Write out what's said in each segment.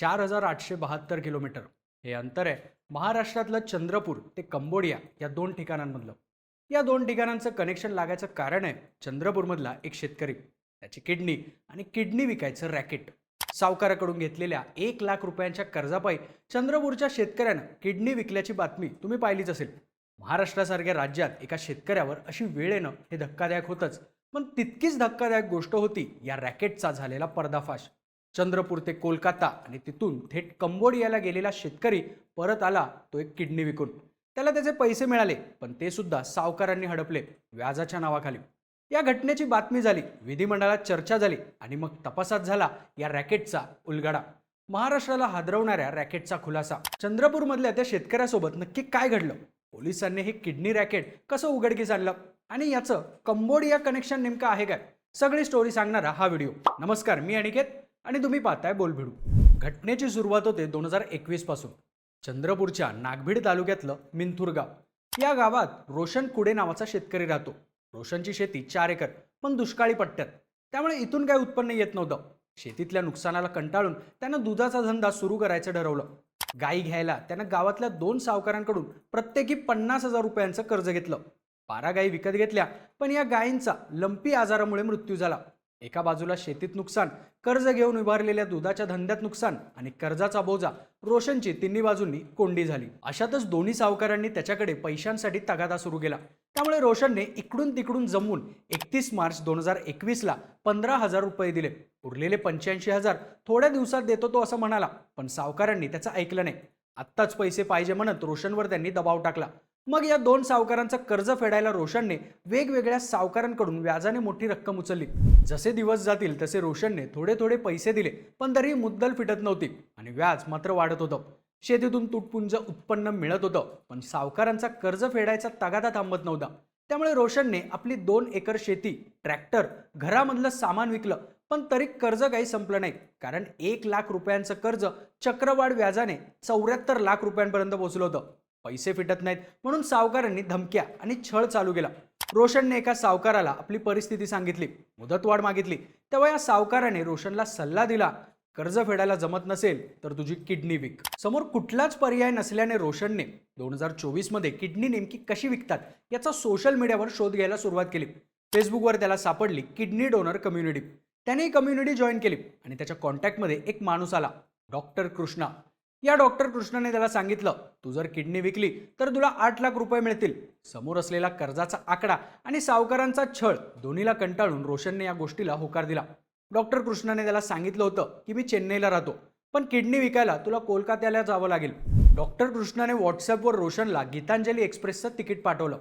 चार हजार आठशे बहात्तर किलोमीटर. हे अंतर आहे. महाराष्ट्रातलं चंद्रपूर ते कंबोडिया या दोन ठिकाणांमधलं. या दोन ठिकाणांचं कनेक्शन लागायचं कारण आहे चंद्रपूरमधला एक शेतकरी. त्याची किडनी आणि किडनी विकायचं रॅकेट सावकाराकडून घेतलेल्या एक लाख रुपयांच्या कर्जापायी चंद्रपूरच्या शेतकऱ्यानं किडनी विकल्याची बातमी तुम्ही पाहिलीच असेल. महाराष्ट्रासारख्या राज्यात एका शेतकऱ्यावर अशी वेळ येणं हे धक्कादायक होतंच. पण तितकीच धक्कादायक गोष्ट होती या रॅकेटचा झालेला पर्दाफाश. चंद्रपूर ते कोलकाता आणि तिथून थेट कंबोडियाला गेलेला शेतकरी परत आला तो एक किडनी विकून. त्याला त्याचे पैसे मिळाले पण ते सुद्धा सावकारांनी हडपले व्याजाच्या नावाखाली. या घटनेची बातमी झाली विधिमंडळात चर्चा झाली आणि मग तपासात झाला या रॅकेटचा उलगडा. महाराष्ट्राला हादरवणाऱ्या रॅकेटचा खुलासा. चंद्रपूरमधल्या त्या शेतकऱ्यासोबत नक्की काय घडलं? पोलिसांनी हे किडनी रॅकेट कसं उघडकीस आणलं? आणि याचं कंबोडिया कनेक्शन नेमकं आहे काय? सगळी स्टोरी सांगणारा हा व्हिडिओ. नमस्कार मी अनिकेत. आणि तुम्ही पाहताय बोलभिडू. घटनेची सुरुवात होते दोन हजार एकवीसपासून. चंद्रपूरच्या नागभीड तालुक्यातलं मिंथूर गाव. या गावात रोशन कुडे नावाचा शेतकरी राहतो. रोशनची शेती चार एकर पण दुष्काळी पट्ट्यात. त्यामुळे इथून काय उत्पन्न येत नव्हतं. शेतीतल्या नुकसानाला कंटाळून त्यानं दुधाचा धंदा सुरू करायचं ठरवलं. गाई घ्यायला त्यानं गावातल्या दोन सावकारांकडून प्रत्येकी पन्नास हजार रुपयांचं कर्ज घेतलं. बारा गायी विकत घेतल्या पण या गायींचा लंपी आजारामुळे मृत्यू झाला. एका बाजूला शेतीत नुकसान कर्ज घेऊन उभारलेल्या दुधाच्या धंद्यात नुकसान आणि कर्जाचा बोजा रोशनची तिन्ही बाजूंनी कोंडी झाली. अशातच दोन्ही सावकारांनी त्याच्याकडे पैशांसाठी तगादा सुरू केला. त्यामुळे रोशनने इकडून तिकडून जमवून एकतीस मार्च दोन हजार एकवीसला पंधरा हजार रुपये दिले. उरलेले पंच्याऐंशी हजार थोड्या दिवसात देतो तो असं म्हणाला पण सावकारांनी त्याचं ऐकलं नाही. आत्ताच पैसे पाहिजे म्हणत रोशनवर त्यांनी दबाव टाकला. मग या दोन सावकारांचं कर्ज फेडायला रोशनने वेगवेगळ्या सावकारांकडून व्याजाने मोठी रक्कम उचलली. जसे दिवस जातील तसे रोशनने थोडे थोडे पैसे दिले पण तरी मुद्दल फिटत नव्हती आणि व्याज मात्र वाढत होतं. शेतीतून तुटपुंज उत्पन्न मिळत होतं पण सावकारांचा कर्ज फेडायचा तगादा थांबत नव्हता. त्यामुळे रोशनने आपली दोन एकर शेती ट्रॅक्टर घरामधलं सामान विकलं पण तरी कर्ज काही संपलं नाही. कारण एक लाख रुपयांचं कर्ज चक्रवाढ व्याजाने चौऱ्याहत्तर लाख रुपयांपर्यंत पोहोचलं होतं. पैसे फिटत नाहीत. म्हणून सावकारांनी धमक्या आणि छळ चालू केला. रोशनने एका सावकाराला आपली परिस्थिती सांगितली. मुदतवाढ मागितली. तेव्हा या सावकाराने रोशनला सल्ला दिला. कर्ज फेडायला जमत नसेल तर तुझी किडनी विक. समोर कुठलाच पर्याय नसल्याने रोशनने दोन हजार चोवीसमध्ये किडनी नेमकी कशी विकतात याचा सोशल मीडियावर शोध घ्यायला सुरुवात केली. फेसबुकवर त्याला सापडली किडनी डोनर कम्युनिटी. त्याने ही कम्युनिटी जॉईन केली आणि त्याच्या कॉन्टॅक्टमध्ये एक माणूस आला. डॉक्टर कृष्णा. या डॉक्टर कृष्णाने त्याला सांगितलं तू जर किडनी विकली तर तुला आठ लाख रुपये मिळतील. समोर असलेला कर्जाचा आकडा आणि सावकारांचा छळ दोन्हीला कंटाळून रोशनने या गोष्टीला होकार दिला. डॉक्टर कृष्णाने त्याला सांगितलं होतं की मी चेन्नईला राहतो पण किडनी विकायला तुला कोलकात्याला जावं लागेल. डॉक्टर कृष्णाने व्हॉट्सअपवर रोशनला गीतांजली एक्सप्रेसचं तिकीट पाठवलं.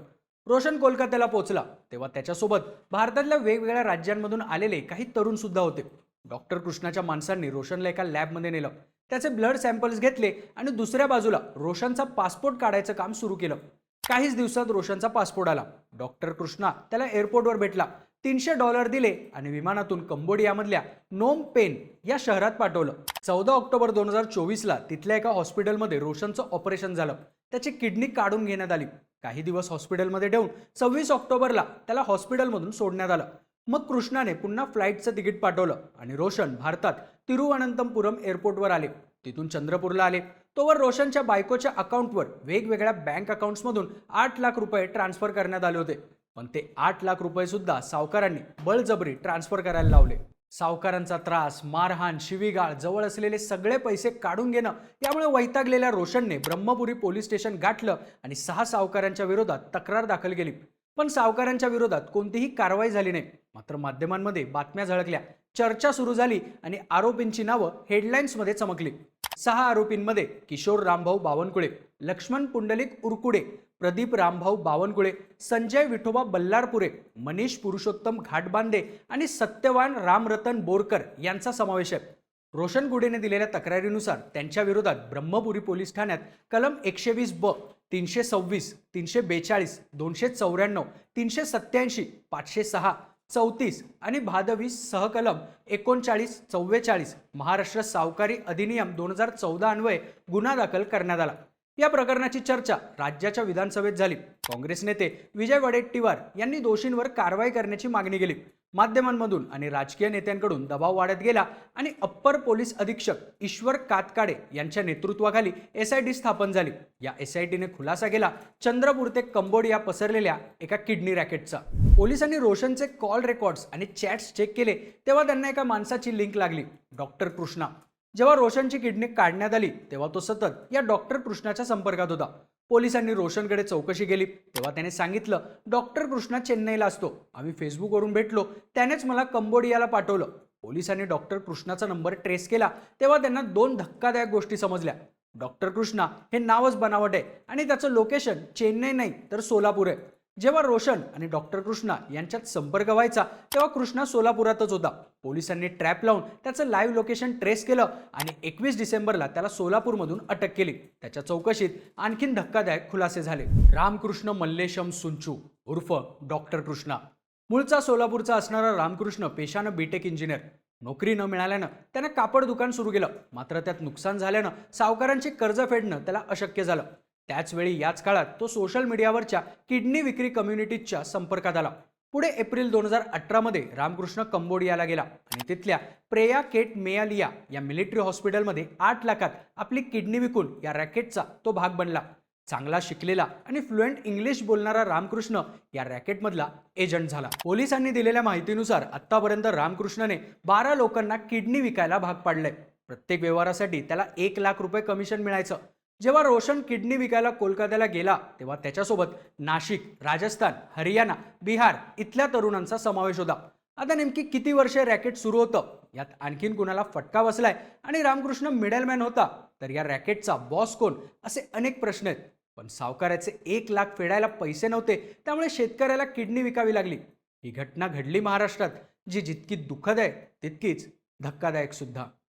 रोशन कोलकात्याला पोहोचला. तेव्हा त्याच्यासोबत भारतातल्या वेगवेगळ्या राज्यांमधून आलेले काही तरुण सुद्धा होते. डॉक्टर कृष्णाच्या माणसांनी रोशनला एका लॅबमध्ये नेलं. त्याचे ब्लड सॅम्पल्स घेतले आणि दुसऱ्या बाजूला रोशनचा पासपोर्ट काढायचं काम सुरू केलं. काहीच दिवसात रोशनचा पासपोर्ट आला. डॉक्टर कृष्णा त्याला एअरपोर्टवर भेटला. तीनशे डॉलर दिले आणि विमानातून कंबोडियामधल्या नोम पेन या शहरात पाठवलं. चौदा ऑक्टोबर दोन हजार चोवीसला तिथल्या एका हॉस्पिटलमध्ये रोशनचं ऑपरेशन झालं. त्याची किडनी काढून घेण्यात आली. काही दिवस हॉस्पिटलमध्ये ठेवून सव्वीस ऑक्टोबरला त्याला हॉस्पिटलमधून सोडण्यात आलं. मग कृष्णाने पुन्हा फ्लाईटचं तिकीट पाठवलं आणि रोशन भारतात तिरुवनंतपुरम एअरपोर्टवर आले. तिथून चंद्रपूरला आले. तोवर रोशनच्या बायकोच्या अकाउंटवर वेगवेगळ्या बँक अकाउंट्समधून आठ लाख रुपये ट्रान्सफर करण्यात आले होते. पण ते आठ लाख रुपये सुद्धा सावकारांनी बळजबरी ट्रान्सफर करायला लावले. सावकारांचा त्रास मारहाण शिवीगाळ जवळ असलेले सगळे पैसे काढून घेणं यामुळे वैतागलेल्या रोशनने ब्रह्मपुरी पोलीस स्टेशन गाठलं आणि सहा सावकारांच्या विरोधात तक्रार दाखल केली. पण सावकारांच्या विरोधात कोणतीही कारवाई झाली नाही. मात्र माध्यमांमध्ये बातम्या झळकल्या. चर्चा सुरू झाली आणि आरोपींची नावं हेडलाईन्समध्ये चमकली. सहा आरोपींमध्ये किशोर रामभाऊ बावनकुळे लक्ष्मण पुंडलिक उरकुडे प्रदीप रामभाऊ बावनकुळे संजय विठोबा बल्लारपुरे मनीष पुरुषोत्तम घाटबांदे आणि सत्यवान रामरतन बोरकर यांचा समावेश आहे. रोशन गुडेने दिलेल्या तक्रारीनुसार त्यांच्या विरोधात ब्रह्मपुरी पोलीस ठाण्यात कलम एकशे वीस ब तीनशे सव्वीस तीनशे बेचाळीस दोनशे चौऱ्याण्णव तीनशे सत्याऐंशी पाचशे सहा चौतीस आणि भादवी सहकलम एकोणचाळीस चव्वेचाळीस महाराष्ट्र सावकारी अधिनियम दोन हजार चौदा अन्वये गुन्हा दाखल करण्यात आला. या प्रकरणाची चर्चा राज्याच्या विधानसभेत झाली. काँग्रेस नेते विजय वडेट्टीवार यांनी दोषींवर कारवाई करण्याची मागणी केली. माध्यमांमधून आणि राजकीय नेत्यांकडून दबाव वाढत गेला आणि अप्पर पोलीस अधीक्षक ईश्वर कातकाडे यांच्या नेतृत्वाखाली एस आय टी स्थापन झाली. या एस आय टीने खुलासा केला. चंद्रपूर ते कंबोडिया पसरलेल्या एका किडनी रॅकेटचा. पोलिसांनी रोशनचे कॉल रेकॉर्ड्स आणि चॅट्स चेक केले तेव्हा त्यांना एका माणसाची लिंक लागली डॉक्टर कृष्णा. जेव्हा रोशनची किडनी काढण्यात आली तेव्हा तो सतत या डॉक्टर कृष्णाच्या संपर्कात होता. पोलिसांनी रोशनकडे चौकशी केली. तेव्हा त्याने सांगितलं डॉक्टर कृष्णा चेन्नईला असतो. आम्ही फेसबुकवरून भेटलो. त्यानेच मला कंबोडियाला पाठवलं. पोलिसांनी डॉक्टर कृष्णाचा नंबर ट्रेस केला. तेव्हा त्यांना दोन धक्कादायक गोष्टी समजल्या. डॉक्टर कृष्णा हे नावच बनावट आहे आणि त्याचं लोकेशन चेन्नई नाही तर सोलापूर आहे. जेव्हा रोशन आणि डॉक्टर कृष्णा यांच्यात संपर्क व्हायचा तेव्हा कृष्णा सोलापुरातच होता. पोलिसांनी ट्रॅप लावून त्याचं लाईव्ह लोकेशन ट्रेस केलं आणि एकवीस डिसेंबरला त्याला सोलापूरमधून अटक केली. त्याच्या चौकशीत आणखीन धक्कादायक खुलासे झाले. रामकृष्ण मल्लेशम सुंचू उर्फ डॉक्टर कृष्णा. मूळचा सोलापूरचा असणारा रामकृष्ण पेशानं बीटेक इंजिनियर नोकरी न मिळाल्यानं त्यानं कापड दुकान सुरू केलं. मात्र त्यात नुकसान झाल्यानं सावकारांची कर्ज फेडणं त्याला अशक्य झालं. त्याचवेळी याच काळात तो सोशल मीडियावरच्या किडनी विक्री कम्युनिटीजच्या संपर्कात आला. पुढे एप्रिल दोन हजार अठरामध्ये रामकृष्ण कंबोडियाला गेला. आणि तिथल्या प्रेया केट मेयालिया या मिलिटरी हॉस्पिटलमध्ये आठ लाखात आपली किडनी विकून या रॅकेटचा तो भाग बनला. चांगला शिकलेला आणि फ्लुएंट इंग्लिश बोलणारा रामकृष्ण या रॅकेटमधला एजंट झाला. पोलिसांनी दिलेल्या माहितीनुसार आत्तापर्यंत रामकृष्णने बारा लोकांना किडनी विकायला भाग पाडलंय. प्रत्येक व्यवहारासाठी त्याला एक लाख रुपये कमिशन मिळायचं. जेव्हा रोशन किडनी विकायला कोलकात्याला गेला तेव्हा त्याच्यासोबत नाशिक राजस्थान हरियाणा बिहार इथल्या तरुणांचा समावेश होता. आता नेमकी किती वर्षे रॅकेट सुरू होतं? यात आणखीन कुणाला फटका बसलाय? आणि रामकृष्ण मिडलमॅन होता तर या रॅकेटचा बॉस कोण? असे अनेक प्रश्न आहेत. पण सावकाराचे एक लाख फेडायला पैसे नव्हते त्यामुळे शेतकऱ्याला किडनी विकावी लागली. ही घटना घडली महाराष्ट्रात जी जितकी दुःखद आहे तितकीच धक्कादायक सुद्धा.